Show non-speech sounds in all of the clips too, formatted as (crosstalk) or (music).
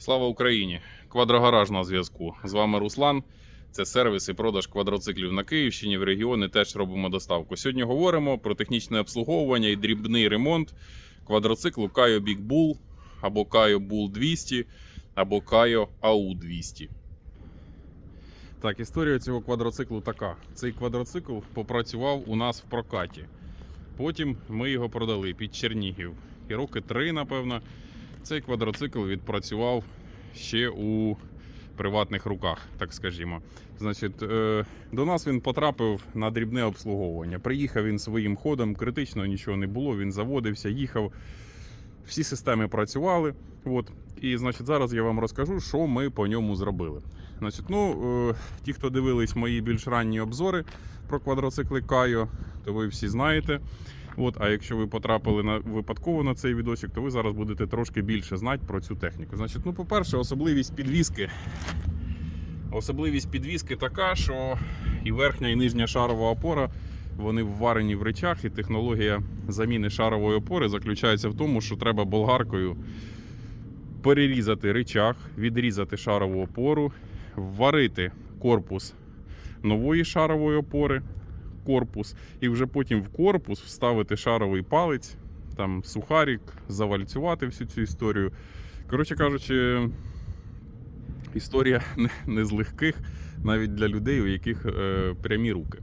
Слава Україні! Квадрогараж на зв'язку. З вами Руслан. Це сервіс і продаж квадроциклів на Київщині. В регіони теж робимо доставку. Сьогодні говоримо про технічне обслуговування і дрібний ремонт квадроциклу Kayo Big Bull або Kayo Bull 200 або Kayo AU 200. Так, історія цього квадроциклу така. Цей квадроцикл попрацював у нас в прокаті. Потім ми його продали під Чернігів. І роки три, напевно, цей квадроцикл відпрацював ще у приватних руках, так скажімо. Значить, е, до нас він потрапив на дрібне обслуговування. Приїхав він своїм ходом, критично нічого не було. Він заводився, їхав. Всі системи працювали. От. І значить, зараз я вам розкажу, що ми по ньому зробили. Значить, ну, е, ті, хто дивились мої більш ранні обзори про квадроцикли Кайо, то ви всі знаєте. От, а якщо ви потрапили на випадково на цей відосик, то ви зараз будете трошки більше знати про цю техніку. Значить, ну, по-перше, особливість підвіски. Особливість підвіски така, що і верхня, і нижня шарова опора вони вварені в речах, і технологія заміни шарової опори заключається в тому, що треба болгаркою перерізати речах, відрізати шарову опору, вварити корпус нової шарової опори, корпус, і вже потім в корпус вставити шаровий палець, там сухарик, завальцювати всю цю історію. Коротше кажучи, історія (laughs) не- з легких, навіть для людей, у яких е, прямі руки.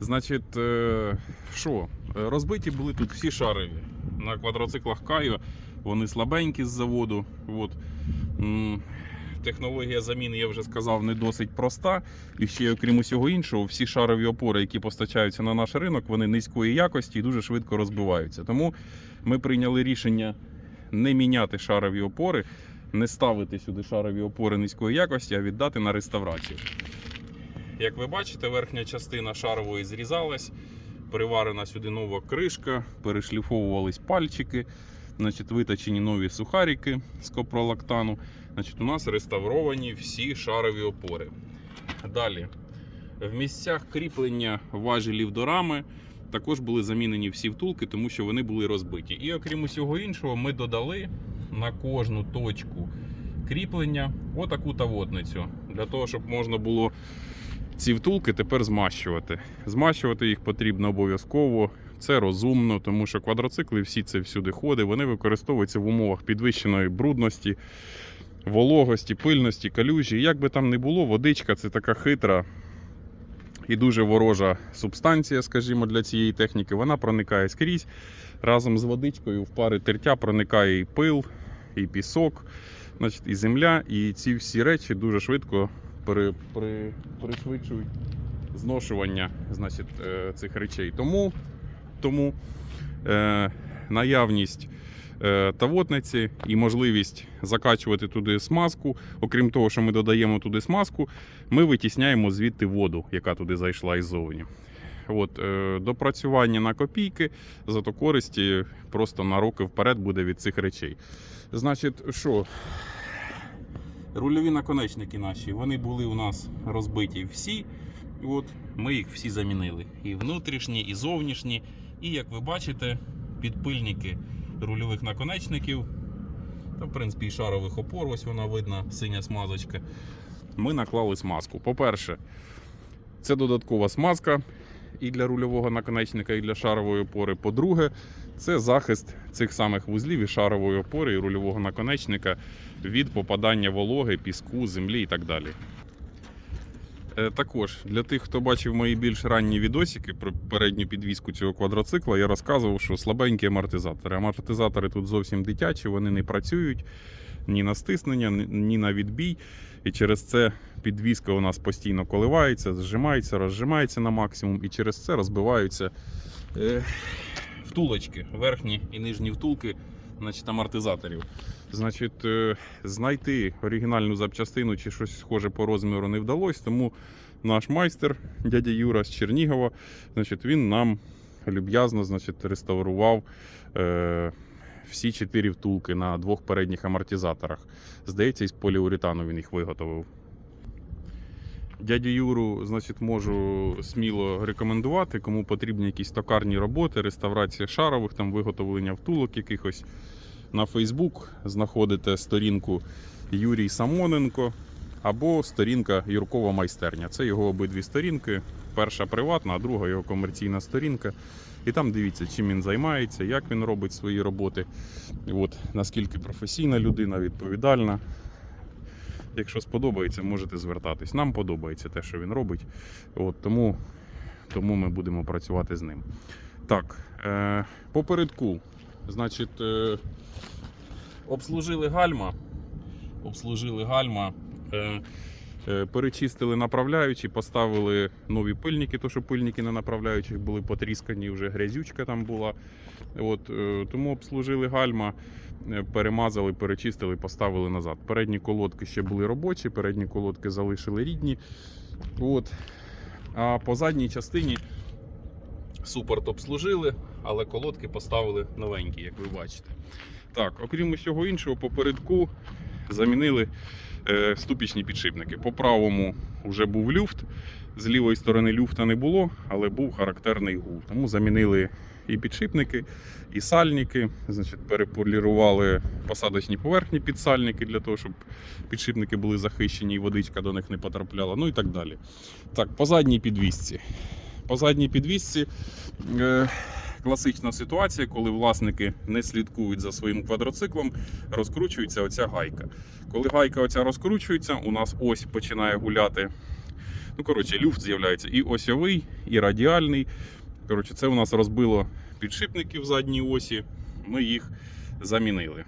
Значить, е, що? Розбиті були тут всі шарові. На квадроциклах Кайо вони слабенькі з заводу. От. Технологія заміни, я вже сказав, не досить проста. І ще, окрім усього іншого, всі шарові опори, які постачаються на наш ринок, вони низької якості і дуже швидко розбиваються. Тому ми прийняли рішення не міняти шарові опори, не ставити сюди шарові опори низької якості, а віддати на реставрацію. Як ви бачите, верхня частина шарової зрізалась, приварена сюди нова кришка, перешліфовувались пальчики, значить, виточені нові сухарики з копролактану. Значить, у нас реставровані всі шарові опори. Далі. В місцях кріплення важелів до рами також були замінені всі втулки, тому що вони були розбиті. І окрім усього іншого, ми додали на кожну точку кріплення отаку тавотницю, для того, щоб можна було ці втулки тепер змащувати. Змащувати їх потрібно обов'язково. Це розумно, тому що квадроцикли всі це всюди ходить. Вони використовуються в умовах підвищеної брудності, вологості, пильності, калюжі. Як би там не було, водичка це така хитра і дуже ворожа субстанція, скажімо, для цієї техніки. Вона проникає скрізь. Разом з водичкою в пари тертя проникає і пил, і пісок, значить, і земля. І ці всі речі дуже швидко при, при, пришвидшують зношування значить, е, цих речей. Тому, тому е, наявність е, тавотниці і можливість закачувати туди смазку, окрім того, що ми додаємо туди смазку, ми витісняємо звідти воду, яка туди зайшла іззовні. От, е, допрацювання на копійки, зато користі просто на роки вперед буде від цих речей. Значить, що? Рульові наконечники наші, вони були у нас розбиті всі. От ми їх всі замінили. І внутрішні, і зовнішні. І як ви бачите, підпильники рульових наконечників. Та, в принципі, і шарових опор, ось вона видна, синя смазочка. Ми наклали смазку. По-перше, це додаткова смазка і для рульового наконечника, і для шарової опори. По-друге, це захист цих самих вузлів і шарової опори і рульового наконечника від попадання вологи, піску, землі і так далі. Е, Також для тих, хто бачив мої більш ранні відосики про передню підвіску цього квадроцикла, я розказував, що слабенькі амортизатори. Амортизатори тут зовсім дитячі, вони не працюють ні на стиснення, ні- на відбій. І через це підвіска у нас постійно коливається, зжимається, розжимається на максимум, і через це розбиваються е, втулочки, верхні і нижні втулки значить, амортизаторів. Значить, е, знайти оригінальну запчастину чи щось схоже по розміру не вдалося, тому наш майстер, дядя Юра з Чернігова, значить, він нам люб'язно значить, реставрував. Е, всі чотири втулки на двох передніх амортизаторах. Здається, із поліуретану він їх виготовив. Дядю Юру, значить, можу сміло рекомендувати, кому потрібні якісь токарні роботи, реставрація шарових, там виготовлення втулок якихось. на Facebook знаходите сторінку Юрій Самоненко або сторінка Юркова майстерня. Це його обидві сторінки. Перша приватна, а друга його комерційна сторінка. І там дивіться, чим він займається, як він робить свої роботи. От, наскільки професійна людина, відповідальна. Якщо сподобається, можете звертатись. Нам подобається те, що він робить. От, тому, тому ми будемо працювати з ним. Так, е, попередку, значить, е, обслужили гальма. Обслужили гальма. Е, перечистили направляючі, поставили нові пильники, то що пильники на направляючих були потріскані, вже грязючка там була. От, е, тому обслужили гальма, е, перемазали, перечистили, поставили назад. Передні колодки ще були робочі, передні колодки залишили рідні. От. А по задній частині супорт обслужили, але колодки поставили новенькі, як ви бачите. Так, окрім усього іншого, попередку замінили е, ступічні підшипники. По правому вже був люфт, з лівої сторони люфта не було, але був характерний гул. Тому замінили і підшипники, і сальники. Значить, переполірували посадочні поверхні під сальники для того, щоб підшипники були захищені і водичка до них не потрапляла. Ну і так далі. Так, по задній підвісці. По задній підвісці е, класична ситуація, коли власники не слідкують за своїм квадроциклом, розкручується оця гайка. Коли гайка оця розкручується, у нас ось починає гуляти. Ну, коротше, люфт з'являється і осьовий, і радіальний. Коротше, це у нас розбило підшипники в задній осі. Ми їх замінили.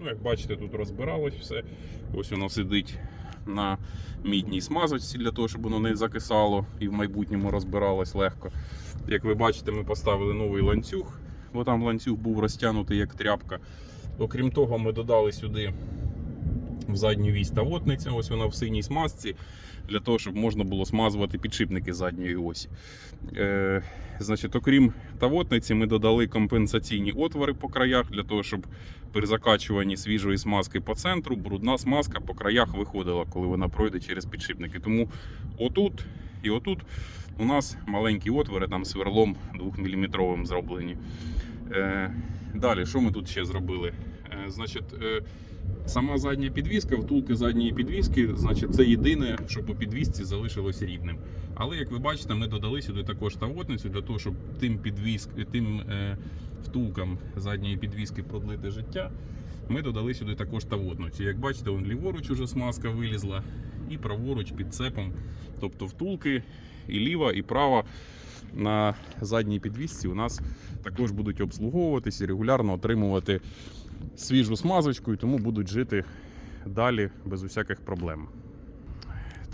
Ну, як бачите, тут розбиралось все. Ось воно сидить на мідній смазочці для того, щоб воно не закисало і в майбутньому розбиралось легко. Як ви бачите, ми поставили новий ланцюг, бо там ланцюг був розтягнутий як тряпка. Окрім того, ми додали сюди в задню вісь тавотниця, ось вона в синій смазці, для того, щоб можна було смазувати підшипники задньої осі. Е, значить, окрім тавотниці, ми додали компенсаційні отвори по краях, для того, щоб при закачуванні свіжої смазки по центру брудна смазка по краях виходила, коли вона пройде через підшипники. Тому отут і отут у нас маленькі отвори, там сверлом 2-мм зроблені. Е, далі, що ми тут ще зробили? Е, значить, е, Сама задня підвіска, втулки задньої підвіски, значить, це єдине, що по підвісці залишилось рідним. Але як ви бачите, ми додали сюди також тавотницю для того, щоб тим підвіск, тим е, втулкам задньої підвіски продлити життя. Ми додали сюди також тавотницю. Як бачите, вон ліворуч уже смазка вилізла, і праворуч під цепом. Тобто втулки і ліва, і права на задній підвісці у нас також будуть обслуговуватися і регулярно отримувати свіжу смазочку, і тому будуть жити далі без усяких проблем.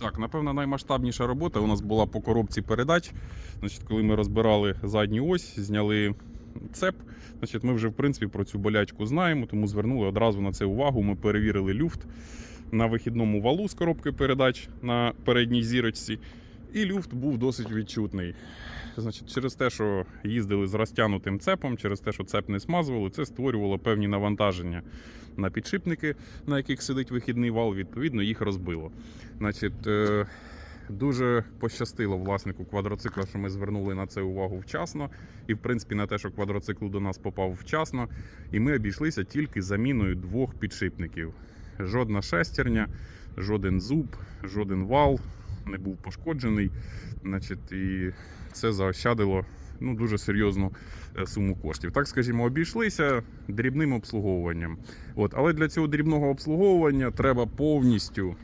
Так, напевно, наймасштабніша робота у нас була по коробці передач. Значить, коли ми розбирали задню ось, зняли цеп. Значить, ми вже в принципі про цю болячку знаємо, тому звернули одразу на це увагу. Ми перевірили люфт на вихідному валу з коробки передач на передній зірочці. І люфт був досить відчутний. Значить, через те, що їздили з розтягнутим цепом, через те, що цеп не смазували, це створювало певні навантаження на підшипники, на яких сидить вихідний вал, відповідно, їх розбило. Значить, е, дуже пощастило власнику квадроцикла, що ми звернули на це увагу вчасно, і в принципі на те, що квадроцикл до нас попав вчасно, і ми обійшлися тільки заміною двох підшипників. Жодна шестерня, жоден зуб, жоден вал не був пошкоджений. Значить, і це заощадило ну, дуже серйозну е, суму коштів. Так скажімо, обійшлися дрібним обслуговуванням. От, але для цього дрібного обслуговування треба повністю,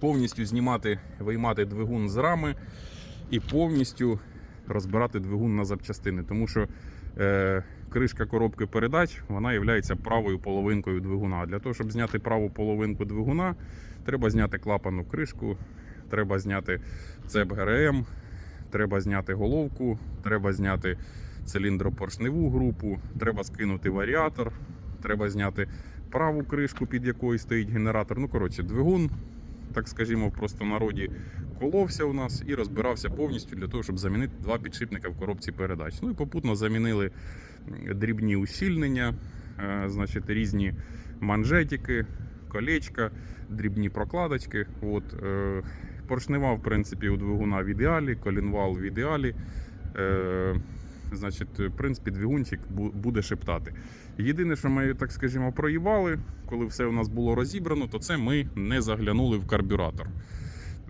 повністю знімати, виймати двигун з рами і повністю розбирати двигун на запчастини. Тому що е, кришка коробки передач вона є правою половинкою двигуна. Для того, щоб зняти праву половинку двигуна, треба зняти клапану кришку, треба зняти цеп ГРМ, треба зняти головку, треба зняти циліндропоршневу групу, треба скинути варіатор, треба зняти праву кришку, під якою стоїть генератор. Ну, коротше, двигун, так скажімо, в простонароді коловся у нас і розбирався повністю для того, щоб замінити два підшипника в коробці передач. Ну і попутно замінили дрібні ущільнення, е, значить, різні манжетики, колечка, дрібні прокладочки. От, е, поршнева, в принципі, у двигуна в ідеалі, колінвал в ідеалі. Е, значить, в принципі, двигунчик буде шептати. Єдине, що ми, так скажімо, проїбали, коли все у нас було розібрано, то це ми не заглянули в карбюратор.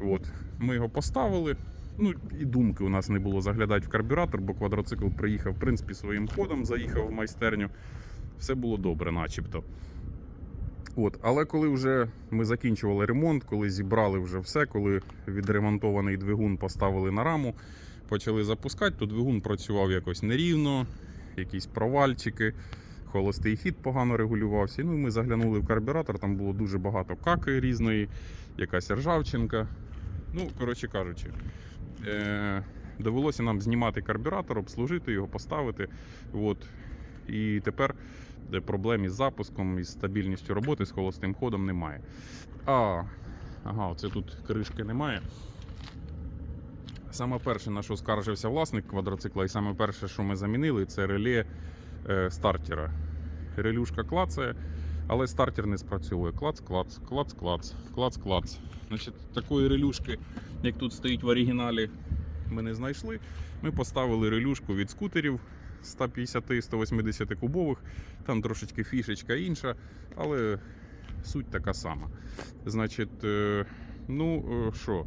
От. Ми його поставили. Ну і думки у нас не було заглядати в карбюратор, бо квадроцикл приїхав, в принципі, своїм ходом, заїхав в майстерню. Все було добре, начебто. От, але коли вже ми закінчували ремонт, коли зібрали вже все, коли відремонтований двигун поставили на раму, почали запускати, то двигун працював якось нерівно, якісь провальчики, холостий хід погано регулювався. Ну і ми заглянули в карбюратор, там було дуже багато каки різної, якась ржавчинка. Ну, коротше кажучи, е- довелося нам знімати карбюратор, обслужити його, поставити. От. І тепер де проблем із запуском, із стабільністю роботи, з холостим ходом немає. А, ага, оце тут кришки немає. Саме перше, на що скаржився власник квадроцикла, і саме перше, що ми замінили, це реле е, стартера. Релюшка клацає, але стартер не спрацьовує. Клац, клац, клац, клац, клац, клац. Значить, такої релюшки, як тут стоїть в оригіналі, ми не знайшли. Ми поставили релюшку від скутерів 150-180 кубових. Там трошечки фішечка інша, але суть така сама. Значить, е, ну е, що,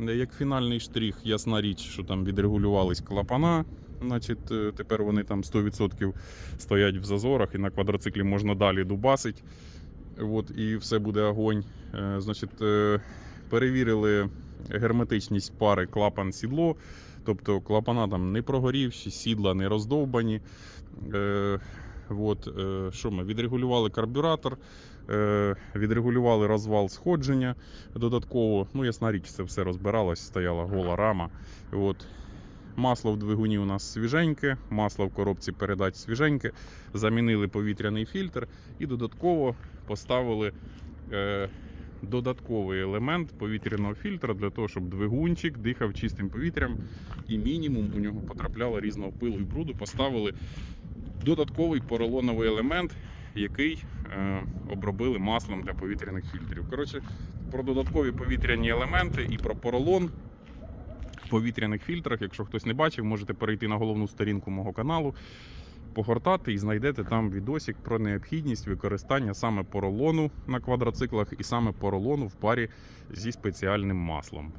як фінальний штрих, ясна річ, що там відрегулювались клапана. Значить, е, тепер вони там 100% стоять в зазорах, і на квадроциклі можна далі дубасить. От, і все буде огонь. Значить, перевірили герметичність пари клапан-сідло. Тобто клапана там не прогорівші, сідла не роздовбані. Е, от, е, що ми? Відрегулювали карбюратор, е, відрегулювали розвал сходження додатково. Ну, ясна річ, це все розбиралось, стояла гола рама. От. Масло в двигуні у нас свіженьке, масло в коробці передач свіженьке. Замінили повітряний фільтр і додатково поставили е, додатковий елемент повітряного фільтра для того, щоб двигунчик дихав чистим повітрям і мінімум у нього потрапляло різного пилу і бруду. Поставили додатковий поролоновий елемент, який е, обробили маслом для повітряних фільтрів. Коротше, про додаткові повітряні елементи і про поролон в повітряних фільтрах. Якщо хтось не бачив, можете перейти на головну сторінку мого каналу, погортати і знайдете там відосик про необхідність використання саме поролону на квадроциклах і саме поролону в парі зі спеціальним маслом.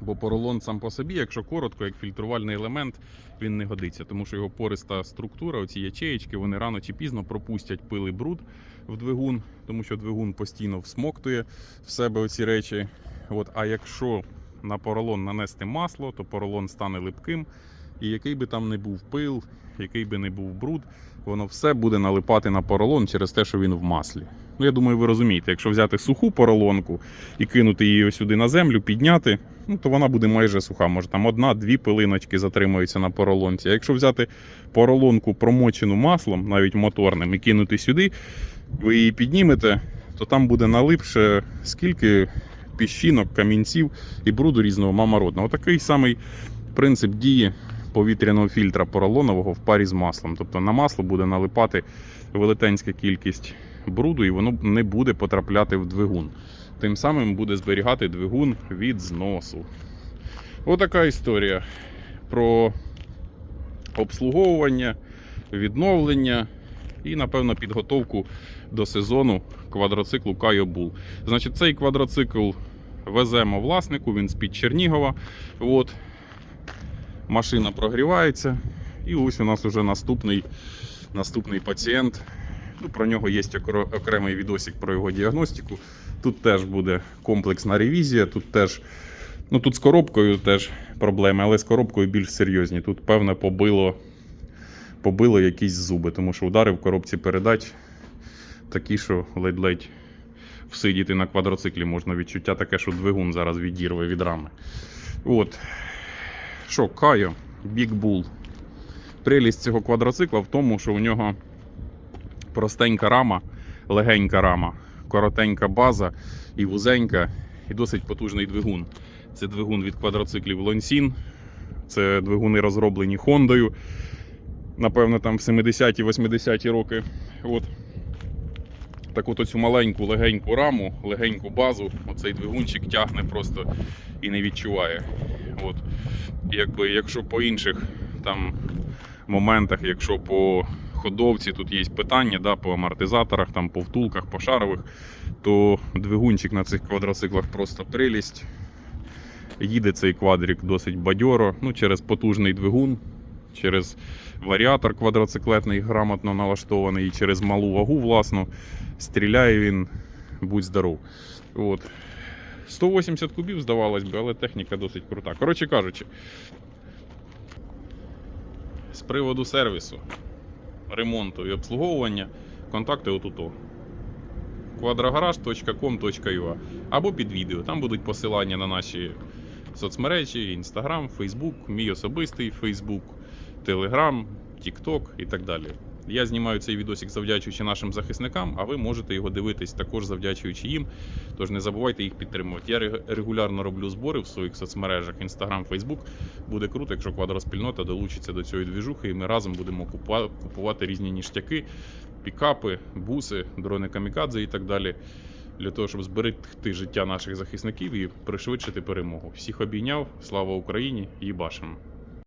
Бо поролон сам по собі, якщо коротко, як фільтрувальний елемент, він не годиться, тому що його пориста структура, оці ячеєчки, вони рано чи пізно пропустять пили бруд в двигун, тому що двигун постійно всмоктує в себе оці речі. От, а якщо на поролон нанести масло, то поролон стане липким. І який би там не був пил, який би не був бруд, воно все буде налипати на поролон через те, що він в маслі. Ну, я думаю, ви розумієте, якщо взяти суху поролонку і кинути її сюди на землю, підняти, ну, то вона буде майже суха. Може там одна-дві пилиночки затримуються на поролонці. А якщо взяти поролонку промочену маслом, навіть моторним, і кинути сюди, ви її піднімете, то там буде налипше скільки піщинок, камінців і бруду різного мамородного. Такий самий принцип дії повітряного фільтра поролонового в парі з маслом. Тобто на масло буде налипати велетенська кількість бруду, і воно не буде потрапляти в двигун. Тим самим буде зберігати двигун від зносу. Отака історія про обслуговування, відновлення і, напевно, підготовку до сезону квадроциклу Bull. Значить, цей квадроцикл веземо власнику, він з-під Чернігова. От. Машина прогрівається. І ось у нас вже наступний, наступний пацієнт. Ну, про нього є окремий відосик про його діагностику. Тут теж буде комплексна ревізія, тут теж. Ну тут з коробкою теж проблеми, але з коробкою більш серйозні. Тут, певне, побило, побило якісь зуби, тому що удари в коробці передач такі, що ледь-ледь всидіти на квадроциклі можна відчуття таке, що двигун зараз відірве від рами. От. Що, Кайо, Big Bull. Прелість цього квадроцикла в тому, що у нього простенька рама, легенька рама, коротенька база і вузенька, і досить потужний двигун. Це двигун від квадроциклів Лонсін. Це двигуни розроблені Хондою. Напевно, там в 70-ті, 80-ті роки. От. Так от оцю маленьку легеньку раму, легеньку базу, оцей двигунчик тягне просто і не відчуває. От. Якби, якщо по інших там моментах, якщо по ходовці тут є питання, да, по амортизаторах, там, по втулках, по шарових, то двигунчик на цих квадроциклах просто прелість. Їде цей квадрик досить бадьоро, ну, через потужний двигун, через варіатор квадроциклетний грамотно налаштований, і через малу вагу, власну, стріляє він, будь здоров. От. 180 кубів, здавалось би, але техніка досить крута. Коротше кажучи, з приводу сервісу, ремонту і обслуговування, контакти отуто. quadragarage.com.ua або під відео. Там будуть посилання на наші соцмережі, Instagram, Facebook, мій особистий Facebook, Telegram, TikTok і так далі. Я знімаю цей відосик завдячуючи нашим захисникам, а ви можете його дивитись також завдячуючи їм. Тож не забувайте їх підтримувати. Я регулярно роблю збори в своїх соцмережах Instagram, Facebook. Буде круто, якщо квадроспільнота долучиться до цієї двіжухи, і ми разом будемо купувати різні ніштяки, пікапи, буси, дрони камікадзе і так далі. Для того, щоб зберегти життя наших захисників і пришвидшити перемогу. Всіх обійняв. Слава Україні! Їбашимо!